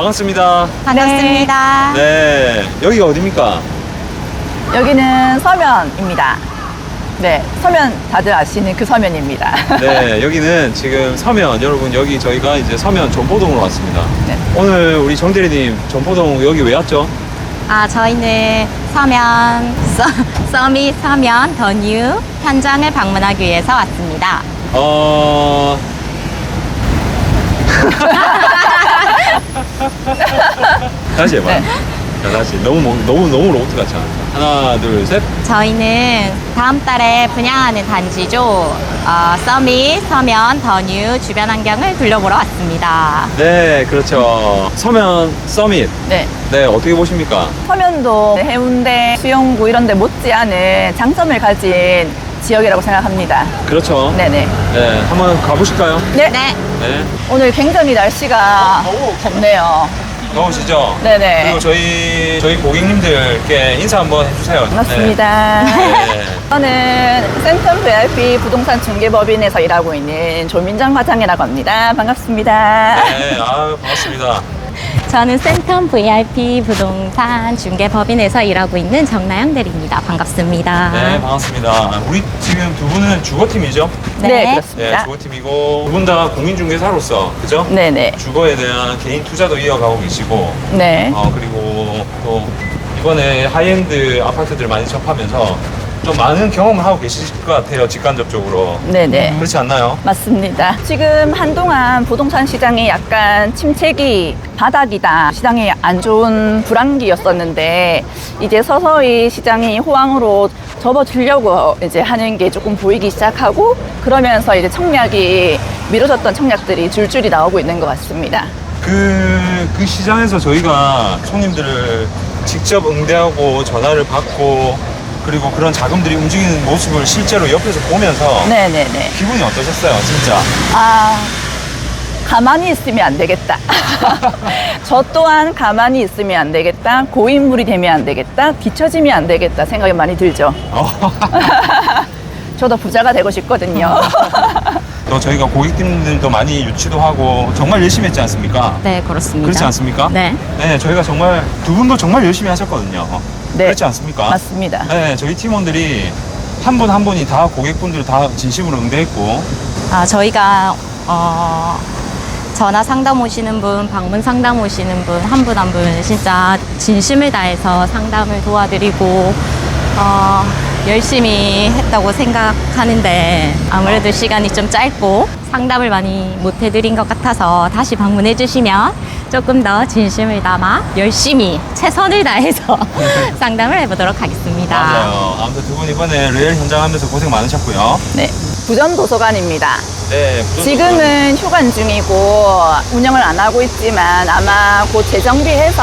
반갑습니다. 반갑습니다. 네, 여기가 어디입니까? 여기는 서면입니다. 네, 서면 다들 아시는 그 서면입니다. 네, 여기는 지금 서면 여러분 여기 저희가 이제 서면 전포동으로 왔습니다. 네. 오늘 우리 정 대리님 전포동 여기 왜 왔죠? 아, 저희는 서면, 서, 서밋 서면 더뉴 현장을 방문하기 위해서 왔습니다. 어. 다시 해봐. 네. 자, 다시 너무 뭐- 너무 너무 로봇 같지 않아? 하나, 둘, 셋. 저희는 다음 달에 분양하는 단지죠. 어, 서밋 서면 더뉴 주변 환경을 둘러보러 왔습니다. 네, 그렇죠. 서면 서밋. 네. 네, 어떻게 보십니까? 서면도 해운대, 수영구 이런 데 못지않은 장점을 가진 지역이라고 생각합니다. 그렇죠. 네네. 네, 한번 가보실까요? 네. 네. 네. 오늘 굉장히 날씨가 더워. 덥네요. 더우시죠? 네네. 그리고 저희 저희 고객님들께 인사 한번 해주세요. 반갑습니다. 네. 저는 센텀 VIP 부동산 중개법인에서 일하고 있는 조민정 과장이라고 합니다. 반갑습니다. 네, 아 반갑습니다. 저는 센텀 VIP 부동산 중개법인에서 일하고 있는 정나영 대리입니다. 반갑습니다. 네, 반갑습니다. 우리 지금 두 분은 주거팀이죠? 네, 네. 네, 그렇습니다. 주거팀이고 두 분 다 공인중개사로서 그죠? 네 네. 주거에 대한 개인 투자도 이어가고 계시고 네. 어 그리고 또 이번에 하이엔드 아파트들 많이 접하면서 좀 많은 경험을 하고 계실 것 같아요 직간접적으로 네네. 그렇지 않나요? 맞습니다. 지금 한동안 부동산 시장이 약간 침체기 바닥이다. 시장이 안 좋은 불황기였었는데 이제 서서히 시장이 호황으로 접어들려고 이제 하는 게 조금 보이기 시작하고 그러면서 이제 청약이 미뤄졌던 청약들이 줄줄이 나오고 있는 것 같습니다. 그, 그 시장에서 저희가 손님들을 직접 응대하고 전화를 받고 그리고 그런 자금들이 움직이는 모습을 실제로 옆에서 보면서 네네네. 기분이 어떠셨어요 진짜? 아, 가만히 있으면 안 되겠다. 저 또한 가만히 있으면 안 되겠다. 고인물이 되면 안 되겠다. 뒤처지면 안 되겠다. 생각이 많이 들죠. 저도 부자가 되고 싶거든요. 또 저희가 고객님들도 많이 유치도 하고 정말 열심히 했지 않습니까? 네, 그렇습니다. 그렇지 않습니까? 네. 네, 저희가 정말 두 분도 정말 열심히 하셨거든요. 네. 그렇지 않습니까? 맞습니다. 네, 저희 팀원들이 한 분 한 분이 다 고객분들 다 진심으로 응대했고 아, 저희가 어, 전화 상담 오시는 분, 방문 상담 오시는 분, 한 분 한 분 진짜 진심을 다해서 상담을 도와드리고 어, 열심히 했다고 생각하는데 아무래도 시간이 좀 짧고 상담을 많이 못 해드린 것 같아서 다시 방문해 주시면 조금 더 진심을 담아 열심히 최선을 다해서 상담을 해보도록 하겠습니다. 맞아요. 아무튼 두 분 이번에 레일 현장 하면서 고생 많으셨고요. 네. 부전 도서관입니다. 네, 부산 지금은 휴관 중이고 운영을 안 하고 있지만 아마 곧 재정비해서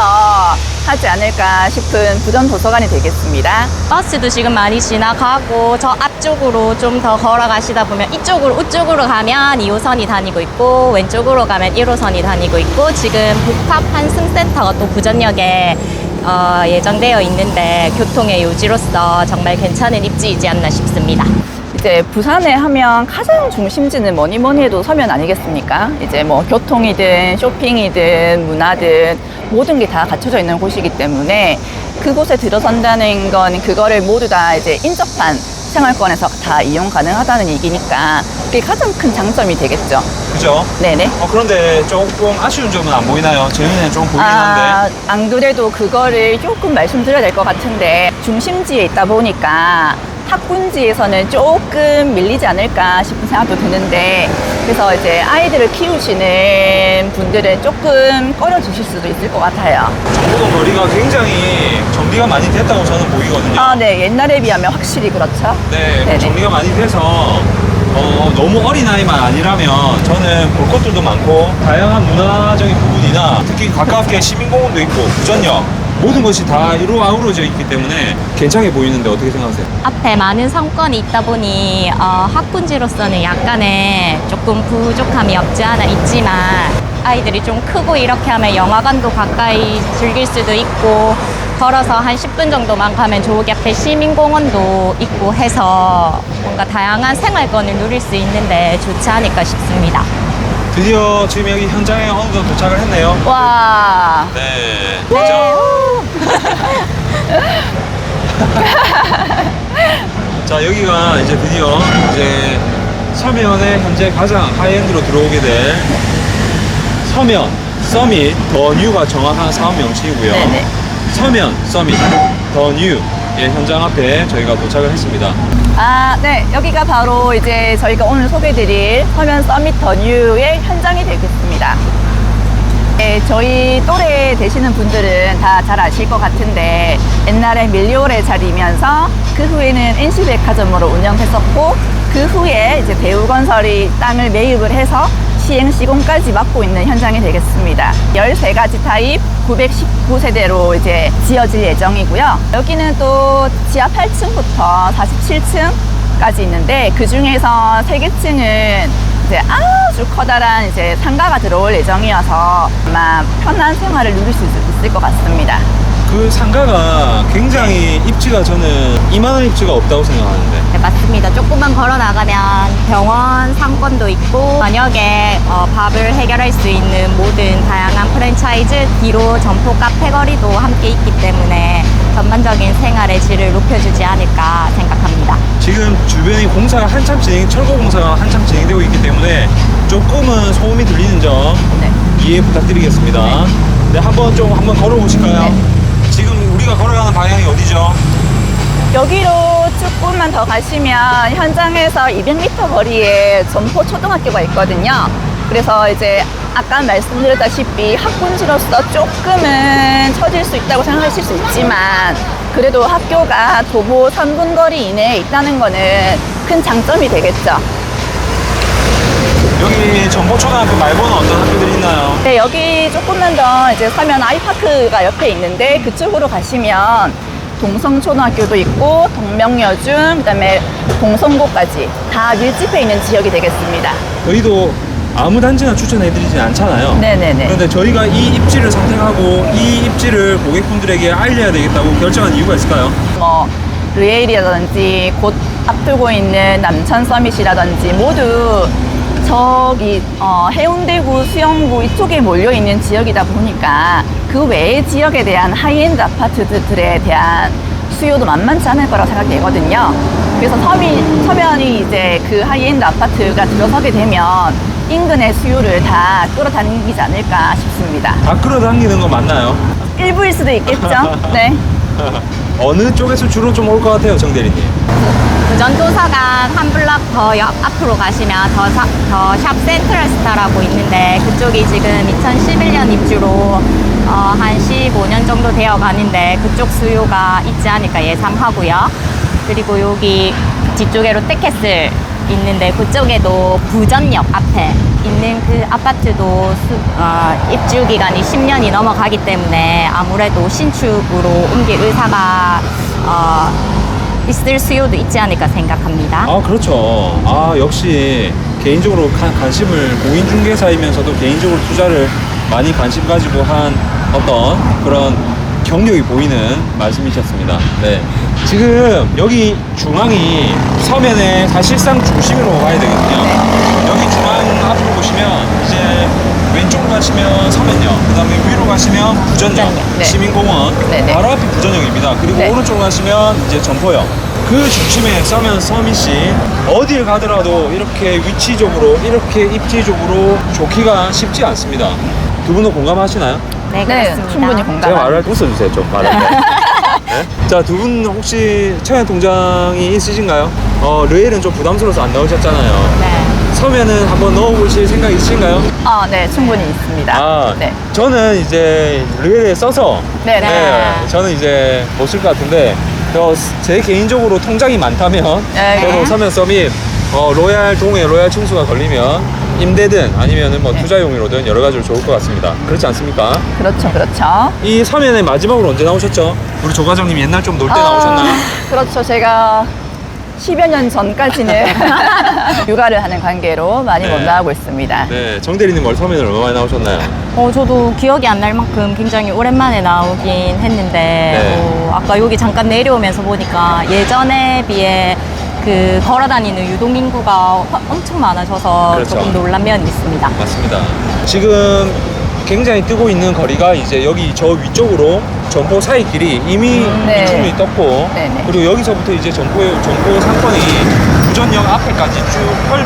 하지 않을까 싶은 부전 도서관이 되겠습니다. 버스도 지금 많이 지나가고 저 앞쪽으로 좀 더 걸어가시다 보면 이쪽으로 우쪽으로 가면 2호선이 다니고 있고 왼쪽으로 가면 1호선이 다니고 있고 지금 복합 환승센터가 또 부전역에 어, 예정되어 있는데 교통의 요지로서 정말 괜찮은 입지이지 않나 싶습니다. 이제 부산에 하면 가장 중심지는 뭐니 뭐니 해도 서면 아니겠습니까? 이제 뭐 교통이든 쇼핑이든 문화든 모든 게 다 갖춰져 있는 곳이기 때문에 그곳에 들어선다는 건 그거를 모두 다 이제 인접한 생활권에서 다 이용 가능하다는 얘기니까 그게 가장 큰 장점이 되겠죠. 그죠? 네네. 어, 그런데 조금 아쉬운 점은 안 보이나요? 제 눈에는 좀 보이긴 한데. 아, 안 그래도 그거를 조금 말씀드려야 될 것 같은데 중심지에 있다 보니까 학군지에서는 조금 밀리지 않을까 싶은 생각도 드는데 그래서 이제 아이들을 키우시는 분들은 조금 꺼려 주실 수도 있을 것 같아요. 정보동 거리가 굉장히 정비가 많이 됐다고 저는 보이거든요. 아, 네. 옛날에 비하면 확실히 그렇죠. 네, 네네. 정리가 많이 돼서 어, 너무 어린 아이만 아니라면 저는 볼 것들도 많고 다양한 문화적인 부분이나 특히 가깝게 시민공원도 있고 부전역 모든 것이 다 이루 아우러져 있기 때문에 괜찮게 보이는데 어떻게 생각하세요? 앞에 많은 상권이 있다 보니 어, 학군지로서는 약간의 조금 부족함이 없지 않아 있지만 아이들이 좀 크고 이렇게 하면 영화관도 가까이 즐길 수도 있고 걸어서 한 10분 정도만 가면 저기 앞에 시민공원도 있고 해서 뭔가 다양한 생활권을 누릴 수 있는데 좋지 않을까 싶습니다. 드디어 지금 여기 현장에 어느덧 도착을 했네요. 와. 네. 네. 자, 자 여기가 이제 드디어 이제 서면에 현재 가장 하이엔드로 들어오게 될 서면 서밋 더 뉴가 정확한 사업 명칭이고요. 네네. 서면 서밋 더 뉴의 현장 앞에 저희가 도착을 했습니다. 아, 네. 여기가 바로 이제 저희가 오늘 소개드릴 서면 서밋 더 뉴의 현장이 되겠습니다. 네, 저희 또래 되시는 분들은 다 잘 아실 것 같은데 옛날에 밀리오레 자리면서 그 후에는 NC백화점으로 운영했었고 그 후에 이제 대우건설이 땅을 매입을 해서 시행 시공까지 맡고 있는 현장이 되겠습니다. 13가지 타입 919세대로 이제 지어질 예정이고요. 여기는 또 지하 8층부터 47층까지 있는데 그 중에서 3개층은 이제 아주 커다란 이제 상가가 들어올 예정이어서 아마 편한 생활을 누릴 수 있을 것 같습니다. 그 상가가 굉장히 입지가 저는 이만한 입지가 없다고 생각하는데 네, 맞습니다. 조금만 걸어 나가면 병원 상권도 있고 저녁에 어, 밥을 해결할 수 있는 모든 다양한 프랜차이즈 뒤로 점포 카페 거리도 함께 있기 때문에 전반적인 생활의 질을 높여주지 않을까 생각합니다. 지금 주변에 공사가 한참 진행, 철거 공사가 한참 진행되고 있기 때문에 조금은 소음이 들리는 점 네. 이해 부탁드리겠습니다. 네, 한번 좀 한번 걸어보실까요? 네. 지금 우리가 걸어가는 방향이 어디죠? 여기로 조금만 더 가시면 현장에서 200m 거리에 전포 초등학교가 있거든요. 그래서 이제 아까 말씀드렸다시피 학군지로서 조금은 처질 수 있다고 생각하실 수 있지만 그래도 학교가 도보 3분 거리 이내에 있다는 거는 큰 장점이 되겠죠. 여기 전보초등학교 말고는 어떤 학교들이 있나요? 네, 여기 조금만 더 이제 서면 아이파크가 옆에 있는데 그쪽으로 가시면 동성초등학교도 있고 동명여중 그다음에 동성고까지 다 밀집해 있는 지역이 되겠습니다. 저희도 아무 단지나 추천해드리진 않잖아요. 네네네. 그런데 저희가 이 입지를 선택하고 이 입지를 고객분들에게 알려야 되겠다고 결정한 이유가 있을까요? 뭐 르에일이라든지 곧 앞두고 있는 남천 서밋이라든지 모두 저기 어, 해운대구, 수영구 이쪽에 몰려 있는 지역이다 보니까 그 외의 지역에 대한 하이엔드 아파트들에 대한 수요도 만만치 않을 거라고 생각되거든요. 그래서 서미, 서면이 이제 그 하이엔드 아파트가 들어서게 되면 인근의 수요를 다 끌어당기지 않을까 싶습니다. 다 끌어당기는 거 맞나요? 일부일 수도 있겠죠? 네. 어느 쪽에서 주로 좀 올 것 같아요, 정대리님? 부전도서관 한 블락 더옆 앞으로 가시면 더, 사- 더샵 센트럴스타라고 있는데 그쪽이 지금 2011년 입주로 어, 한 15년 정도 되어 가는데 그쪽 수요가 있지 않을까 예상하고요. 그리고 여기 뒤쪽에 롯데캐슬 있는데 그쪽에도 부전역 앞에 있는 그 아파트도 수- 어, 입주 기간이 10년이 넘어가기 때문에 아무래도 신축으로 옮길 의사가 어, 있을 수요도 있지 않을까 생각합니다. 아 그렇죠. 아 역시 개인적으로 가- 관심을 공인중개사이면서도 개인적으로 투자를 많이 관심 가지고 한 어떤 그런 경력이 보이는 말씀이셨습니다. 네. 지금 여기 중앙이 서면의 사실상 중심으로 가야 되거든요. 여기 중앙 앞으로 보시면 왼쪽으로 가시면 서면역, 그 다음에 위로 가시면 부전역, 부전역, 네. 시민공원, 네, 네. 바로 앞이 부전역입니다. 그리고 네. 오른쪽으로 가시면 이제 점포역. 그 중심에 서면 서밋이 어딜 가더라도 이렇게 위치적으로 이렇게 입지적으로 좋기가 쉽지 않습니다. 두 분도 공감하시나요? 네, 네, 그렇습니다. 충분히 제가 공감합니다. 말할 때 웃어주세요 좀 말할 때. 네? 자, 두 분 혹시 청약 통장이 있으신가요? 어, 르엘은 좀 부담스러워서 안 넣으셨잖아요. 네. 서면은 한번 넣어보실 생각 있으신가요? 아, 네, 충분히 있습니다. 아, 네. 저는 이제 르엘에 써서 네, 네. 네. 저는 이제 못 쓸 것 같은데 저 제 개인적으로 통장이 많다면 네. 저도 서면 서밋 어, 로얄 동에 로얄 층수가 걸리면 임대든 아니면은 뭐 네. 투자용이로든 여러 가지로 좋을 것 같습니다. 그렇지 않습니까? 그렇죠, 그렇죠. 이 서면에 마지막으로 언제 나오셨죠? 우리 조 과장님 옛날 좀 놀 때 나오셨나요? 그렇죠. 제가 10여 년 전까지는 육아를 하는 관계로 많이 네. 못 나가고 있습니다. 네, 정 대리님 월 서면을 얼마나 나오셨나요? 어, 저도 기억이 안 날 만큼 굉장히 오랜만에 나오긴 했는데, 네. 어, 아까 여기 잠깐 내려오면서 보니까 예전에 비해 그 걸어다니는 유동 인구가 허- 엄청 많아져서 그렇죠. 조금 놀란 면이 있습니다. 맞습니다. 지금 굉장히 뜨고 있는 거리가 이제 여기 저 위쪽으로 점포 사이 길이 이미 네. 이충이 떴고 네네. 그리고 여기서부터 이제 점포 점포 상권이 부전역 앞에까지 쭉 펼,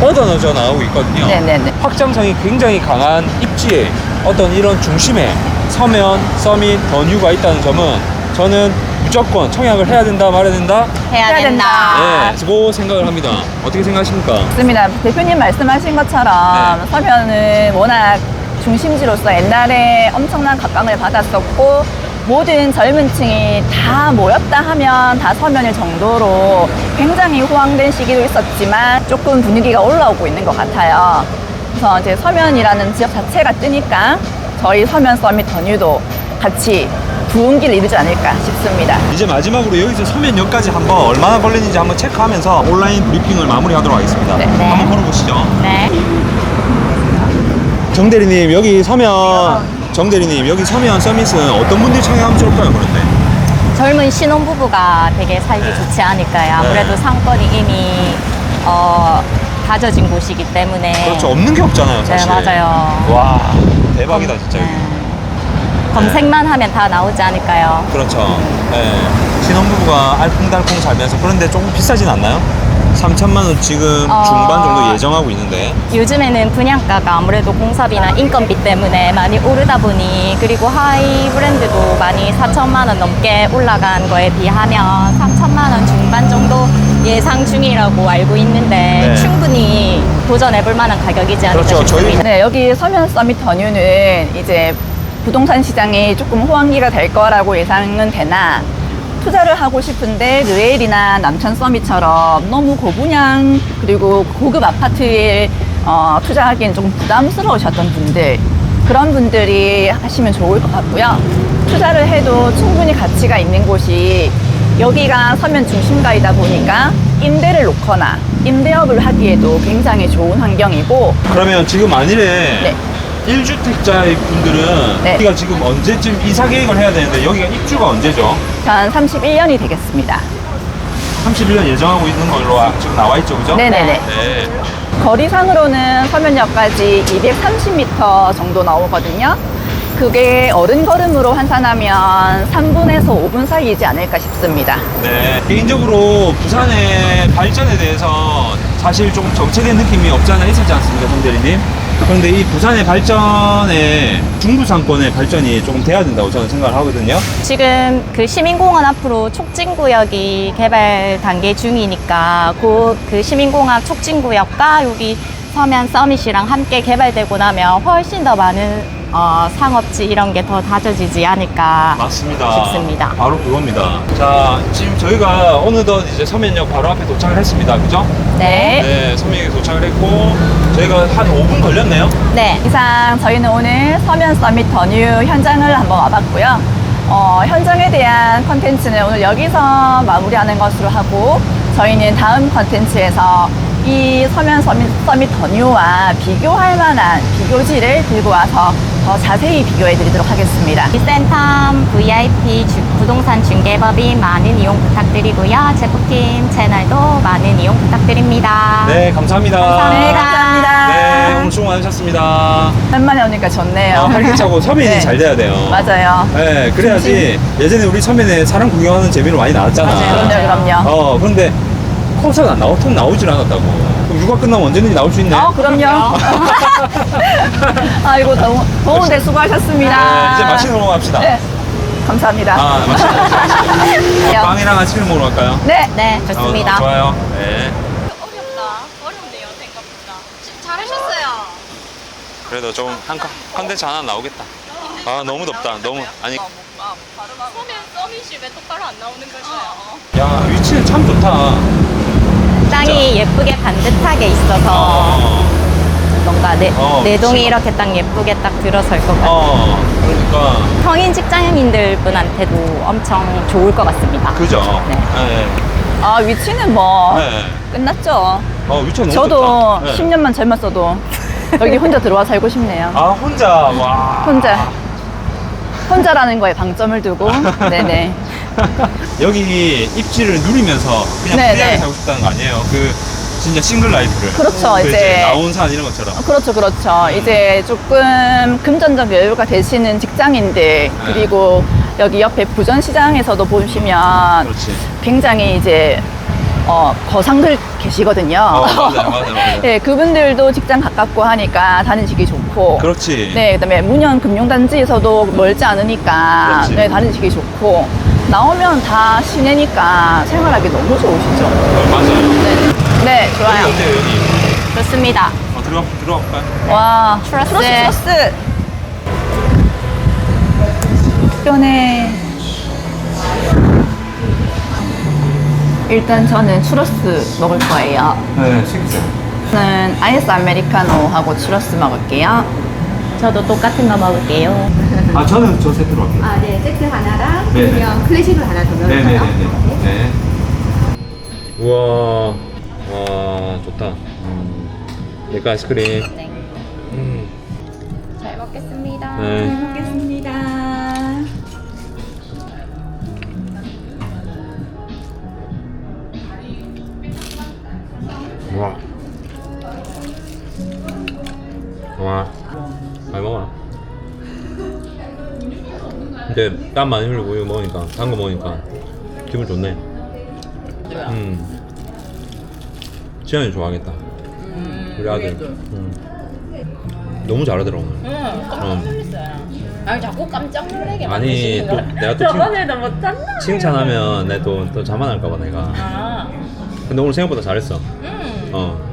뻗어져 나오고 있거든요. 네네네. 확장성이 굉장히 강한 입지에 어떤 이런 중심에 서면, 서밋, 더뉴가 있다는 점은 저는 무조건 청약을 해야 된다 말아야 된다 해야 해야 된다. 된다. 네, 고 생각을 합니다. 어떻게 생각하십니까? 맞습니다. 대표님 말씀하신 것처럼 네. 서면은 워낙 중심지로서 옛날에 엄청난 각광을 받았었고 모든 젊은 층이 다 모였다 하면 다 서면일 정도로 굉장히 호황된 시기도 있었지만 조금 분위기가 올라오고 있는 것 같아요. 그래서 이제 서면이라는 지역 자체가 뜨니까 저희 서면 서밋 더뉴도 같이 부흥기를 이루지 않을까 싶습니다. 이제 마지막으로 여기서 서면역까지 한번 얼마나 걸리는지 한번 체크하면서 온라인 브리핑을 마무리하도록 하겠습니다. 네. 네. 한번 걸어보시죠. 네. 정 대리님 여기 서면 정 대리님 여기 서면 서밋은 어떤 분들이 청약하면 좋을까요 그런데? 젊은 신혼부부가 되게 살기 네. 좋지 않을까요? 아무래도 상권이 이미 어, 다져진 곳이기 때문에. 그렇죠 없는 게 없잖아요 네, 사실. 맞아요. 와 대박이다 진짜 여기. 네. 검색만 하면 다 나오지 않을까요? 그렇죠. 네. 신혼부부가 알콩달콩 살면서 그런데 조금 비싸진 않나요? 3천만 원 지금 어. 중반 정도 예정하고 있는데 요즘에는 분양가가 아무래도 공사비나 인건비 때문에 많이 오르다 보니 그리고 하이 브랜드도 많이 4천만 원 넘게 올라간 거에 비하면 3천만 원 중반 정도 예상 중이라고 알고 있는데 네. 충분히 도전해 볼 만한 가격이지 않을까 그렇죠. 저희- 싶습니다. 네, 여기 서면 서밋 더뉴는 이제 부동산 시장이 조금 호황기가 될 거라고 예상은 되나 투자를 하고 싶은데 르엘이나 남천 서밋처럼 너무 고분양 그리고 고급 아파트에 어, 투자하기엔 조금 부담스러우셨던 분들 그런 분들이 하시면 좋을 것 같고요. 투자를 해도 충분히 가치가 있는 곳이 여기가 서면 중심가이다 보니까 임대를 놓거나 임대업을 하기에도 굉장히 좋은 환경이고 그러면 지금 만일에 네. 1주택자의 분들은 네. 여기가 지금 언제쯤 이사 계획을 해야 되는데 여기가 입주가 언제죠? 전 31년이 되겠습니다. 31년 예정하고 있는 걸로 아- 지금 나와 있죠, 그죠? 네네네. 네. 거리상으로는 서면역까지 230m 정도 나오거든요. 그게 어른 걸음으로 환산하면 3분에서 5분 사이이지 않을까 싶습니다. 네. 개인적으로 부산의 발전에 대해서 사실 좀 정체된 느낌이 없지 않아 있었지 않습니까, 송 대리님? 그런데 이 부산의 발전에 중부상권의 발전이 조금 돼야 된다고 저는 생각을 하거든요. 지금 그 시민공원 앞으로 촉진구역이 개발 단계 중이니까 그, 그 시민공원 촉진구역과 여기 서면 서밋이랑 함께 개발되고 나면 훨씬 더 많은 어, 상업지 이런 게 더 다져지지 않을까 맞습니다. 싶습니다. 바로 그겁니다. 자, 지금 저희가 어느덧 이제 서면역 바로 앞에 도착을 했습니다. 그죠? 네. 네, 서면역에 도착을 했고 저희가 한 5분 걸렸네요. 네. 이상 저희는 오늘 서면 서밋 더뉴 현장을 한번 와봤고요. 어, 현장에 대한 컨텐츠는 오늘 여기서 마무리하는 것으로 하고 저희는 다음 컨텐츠에서 이 서면 서밋, 서밋 더뉴와 비교할 만한 비교지를 들고 와서 더 자세히 비교해 드리도록 하겠습니다. 이 센텀 VIP 주- 부동산 중개법인 많은 이용 부탁드리고요. 제프팀 채널도 많은 이용 부탁드립니다. 네, 감사합니다. 감사합니다. 네, 감사합니다. 네, 오늘 수고 많으셨습니다. 오랜만에 오니까 좋네요. 어, 활기차고 서면이 네. 잘 돼야 돼요. 맞아요. 네, 그래야지 예전에 우리 서면에 사람 구경하는 재미로 많이 나왔잖아. 맞아요. 그럼요, 그럼요. 어, 그런데 안 나오, 통 나오질 않았다고. 그럼 육아 끝나면 언제든지 나올 수 있네. 어, 그럼요. 아이고, 더운, 더운데 수고하셨습니다. 네, 이제 맛있는 거 먹으러 갑시다. 네, 감사합니다. 아, 맛있는 거 네. 빵이랑 아침을 먹으러 갈까요? 네. 네, 좋습니다. 어, 좋아요. 네. 어렵다. 어렵네요, 생각보다. 잘하셨어요. 그래도 좀 한 컨텐츠 하나 나오겠다. 아, 너무 덥다. 너무. 아니, 서면 서밋이 왜 똑바로 안 나오는 걸까요? 야, 위치는 참 좋다. 땅이 예쁘게 반듯하게 있어서 어, 뭔가 내, 어, 내 동이 그치. 이렇게 딱 예쁘게 딱 들어설 것 같아요. 어, 그러니까. 성인 직장인들 분한테도 엄청 좋을 것 같습니다. 그죠? 네. 네. 아, 위치는 뭐, 네. 끝났죠. 어, 위치가 너무 저도 좋다. 네. 10년만 젊었어도 여기 혼자 들어와 살고 싶네요. 아, 혼자, 와. 혼자. 혼자라는 거에 방점을 두고. 네네. 여기 입지를 누리면서 그냥 네, 프리하게 네. 살고 싶다는 거 아니에요? 그 진짜 싱글 라이프를. 그렇죠, 그 이제. 나온 산 이런 것처럼. 그렇죠, 그렇죠. 이제 조금 금전적 여유가 되시는 직장인들 그리고 여기 옆에 부전시장에서도 보시면 그렇지. 굉장히 이제 어, 거상들 계시거든요. 어, 맞아요, 맞아요, 맞아요. 네, 그분들도 직장 가깝고 하니까 다니시기 좋고. 그렇지. 네, 그다음에 문현 금융단지에서도 멀지 않으니까 그렇지. 네, 다니시기 좋고 나오면 다 시내니까 생활하기 너무 좋으시죠. 어, 맞아요. 네, 네 여기 좋아요. 어때요, 여기? 좋습니다. 어, 들어가, 들어가 볼까요? 와, 트러스. 트러스, 트러스. 편해. 일단 저는 추러스 먹을 거예요. 네, 시키세요. 저는 아이스 아메리카노하고 추러스 먹을게요. 저도 똑같은 거 먹을게요. 아, 저는 저 세트로 할게요. 아, 네. 세트 하나랑 네네. 그냥 클래식으로 하나 더 넣을까요? 네네네네. 네. 우와, 와, 좋다. 음. 내거 아이스크림. 네. 음. 잘 먹겠습니다. 네. 먹겠습니다. 땀 많이 흘리고 이거 먹으니까, 단 거 먹으니까 기분 좋네. 음. 지현이 좋아하겠다. 우리 아들. 음. 너무 잘하더라 오늘. 응, 깜짝 어. 놀랐어요. 아니 자꾸 깜짝 놀래게 아니, 만드시는 또 거. 내가 또 저번에도 못 잤나? 칭찬하면 내가 또, 또 자만할까봐 내가. 아, 근데 오늘 생각보다 잘했어. 음. 어.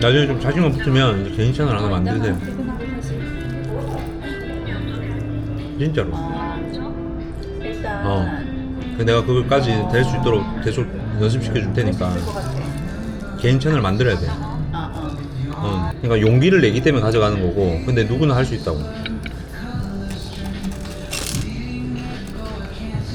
나중에 좀 자신감 붙으면 이제 개인 채널 하나 만드세요. 진짜로. 일단 어. 그 내가 그걸까지 될 수 있도록 계속 연습시켜 줄 테니까 개인 채널 만들어야 돼. 아, 어. 어. 그러니까 용기를 내기 때문에 가져가는 거고, 근데 누구나 할 수 있다고.